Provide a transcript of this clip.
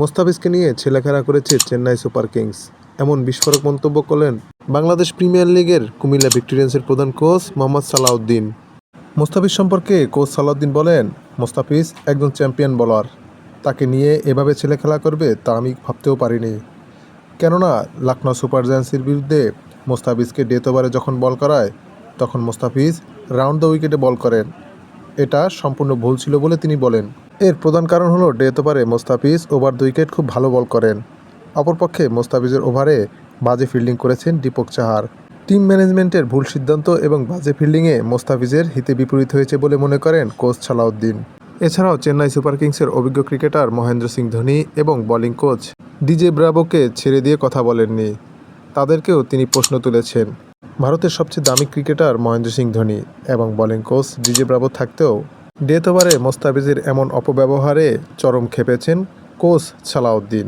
মোস্তাফিজকে নিয়ে ছেলেখেলা করেছে Chennai super Kings. এমন বিস্ফোরক মন্তব্য করলেন বাংলাদেশ প্রিমিয়ার লিগের কুমিল্লা ভিক্টোরিয়ান্সের প্রধান কোচ মোহাম্মদ সালাউদ্দিন। মোস্তাফিজ সম্পর্কে কোচ সালাউদ্দিন বলেন, মোস্তাফিজ একজন চ্যাম্পিয়ন বোলার। তাকে নিয়ে এভাবে ছেলে খেলা করবে তা আমি ভাবতেও পারিনি। কেননা লখনৌ সুপার জায়ান্টসের বিরুদ্ধে মোস্তাফিজকে ডেথ ওভারে যখন বল করায়, তখন মোস্তাফিজ রাউন্ড দ্য উইকেটে বল করেন। এটা সম্পূর্ণ ভুল ছিল বলে তিনি বলেন। এর প্রধান কারণ হলো ডেথ ওভারে মোস্তাফিজ ওভার দ্য উইকেট খুব ভালো বল করেন। অপরপক্ষে মোস্তাফিজের ওভারে বাজে ফিল্ডিং করেছেন দীপক চাহার। টিম ম্যানেজমেন্টের ভুল সিদ্ধান্ত এবং বাজে ফিল্ডিংয়ে মোস্তাফিজের হিতে বিপরীত হয়েছে বলে মনে করেন কোচ সালাউদ্দিন। এছাড়াও চেন্নাই সুপার কিংসের অভিজ্ঞ ক্রিকেটার মহেন্দ্র সিং ধোনি এবং বোলিং কোচ ডিজে ব্রাভোকে ছেড়ে দিয়ে কথা বলেননি। তাদেরকেও তিনি প্রশ্ন তুলেছেন। ভারতের সবচেয়ে দামি ক্রিকেটার মহেন্দ্র সিং ধোনি এবং বলিং কোচ ডিজে ব্রাভো থাকতেও ডেথ ওভারে মোস্তাফিজের এমন অপব্যবহারে চরম খেপেছেন কোচ সালাউদ্দিন।